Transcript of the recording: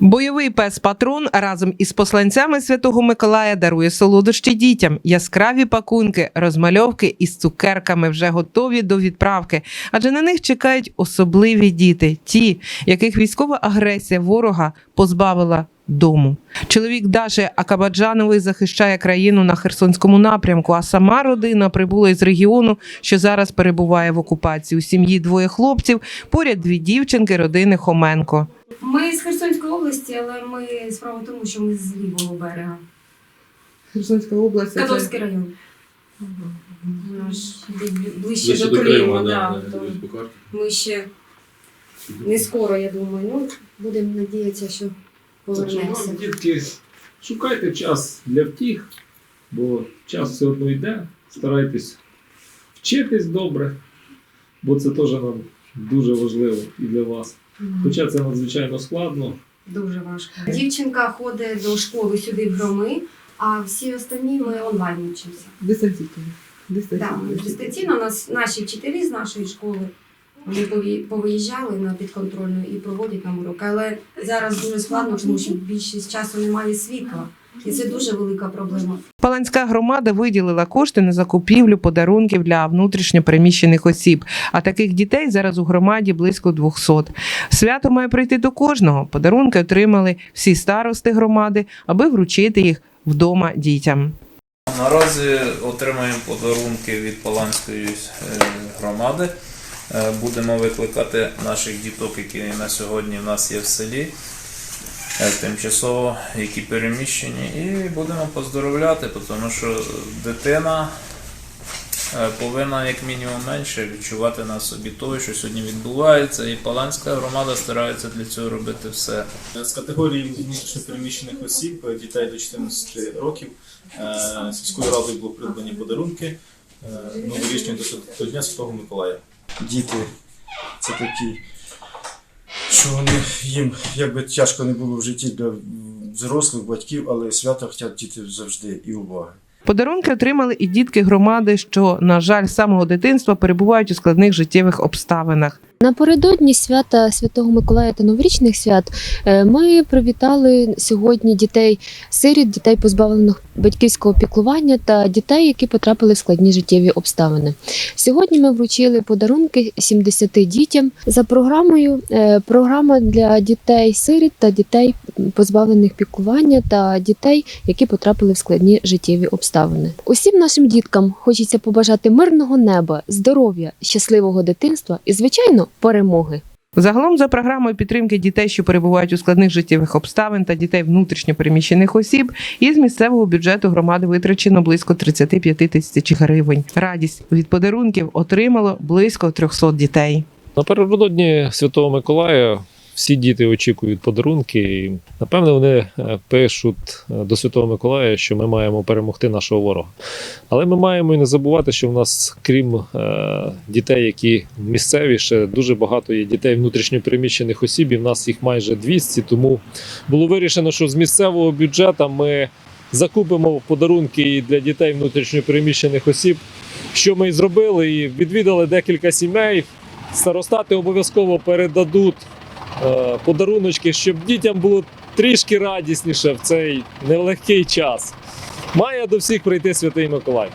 Бойовий пес Патрон разом із посланцями Святого Миколая дарує солодощі дітям. Яскраві пакунки, розмальовки із цукерками вже готові до відправки, адже на них чекають особливі діти, ті, яких військова агресія ворога позбавила дому. Чоловік Даші Акабаджанової захищає країну на Херсонському напрямку, а сама родина прибула із регіону, що зараз перебуває в окупації. У сім'ї двоє хлопців, поряд дві дівчинки родини Хоменко. Ми з Херсонської області, але ми справа в тому, що ми з лівого берега. Херсонська область. Кадовський район. Наш бі- ближче Ближче до Криму, да, да, да, то ми ще не скоро, я думаю. Ну, будемо надіятися, що Так що повернемося. вам, дітки, шукайте час для втіх, бо час все одно йде. Старайтесь вчитись добре, бо це теж нам дуже важливо і для вас. Хоча це надзвичайно складно. Дуже важко. Дівчинка ходить до школи сюди в громи, а всі останні ми онлайн вчимося. Дистанційно. Так, дистанційно нас наші вчителі з нашої школи вони повиїжджали на підконтрольну і проводять нам уроки. Але зараз дуже складно, тому що більшість часу немає світла. І це дуже велика проблема. Паланська громада виділила кошти на закупівлю подарунків для внутрішньо переміщених осіб. А таких дітей зараз у громаді близько 200. Свято має прийти до кожного. Подарунки отримали всі старости громади, аби вручити їх вдома дітям. Наразі отримаємо подарунки від Паланської е, громади. Е, Будемо викликати наших діток, які на сьогодні в нас є в селі, тимчасово, які переміщені, і будемо поздоровляти, тому що дитина е, повинна як мінімум менше відчувати на собі того, що сьогодні відбувається, і Паланська громада старається для цього робити все. З категорії внутрішньопереміщених осіб, е, дітей до 14 років, е, сільською радою було придбані подарунки е, новорічні до Дня Святого Миколая. Діти це такі, що вони їм якби тяжко не було в житті для взрослих батьків, але свята хочуть діти завжди і уваги. Подарунки отримали і дітки громади, що, на жаль, з самого дитинства перебувають у складних життєвих обставинах. Напередодні свята Святого Миколая та новорічних свят е, ми привітали сьогодні дітей сиріт, дітей позбавлених батьківського піклування та дітей, які потрапили в складні життєві обставини. Сьогодні ми вручили подарунки 70 дітям за програмою. е, Програма для дітей сиріт та дітей позбавлених піклування та дітей, які потрапили в складні життєві обставини. Усім нашим діткам хочеться побажати мирного неба, здоров'я, щасливого дитинства і, звичайно, перемоги. Загалом, за програмою підтримки дітей, що перебувають у складних життєвих обставин та дітей внутрішньо переміщених осіб, із місцевого бюджету громади витрачено близько 35 тисяч гривень. Радість від подарунків отримало близько 300 дітей. Напередодні Святого Миколая всі діти очікують подарунки. І, напевне, вони е, пишуть е, до Святого Миколая, що ми маємо перемогти нашого ворога. Але ми маємо і не забувати, що в нас, крім е, дітей, які місцеві, ще дуже багато є дітей внутрішньопереміщених осіб, і в нас їх майже 200. Тому було вирішено, що з місцевого бюджету ми закупимо подарунки для дітей внутрішньопереміщених осіб. Що ми і зробили, і відвідали декілька сімей. Старостати обов'язково передадуть подаруночки, щоб дітям було трішки радісніше в цей нелегкий час. Має до всіх прийти Святий Миколай.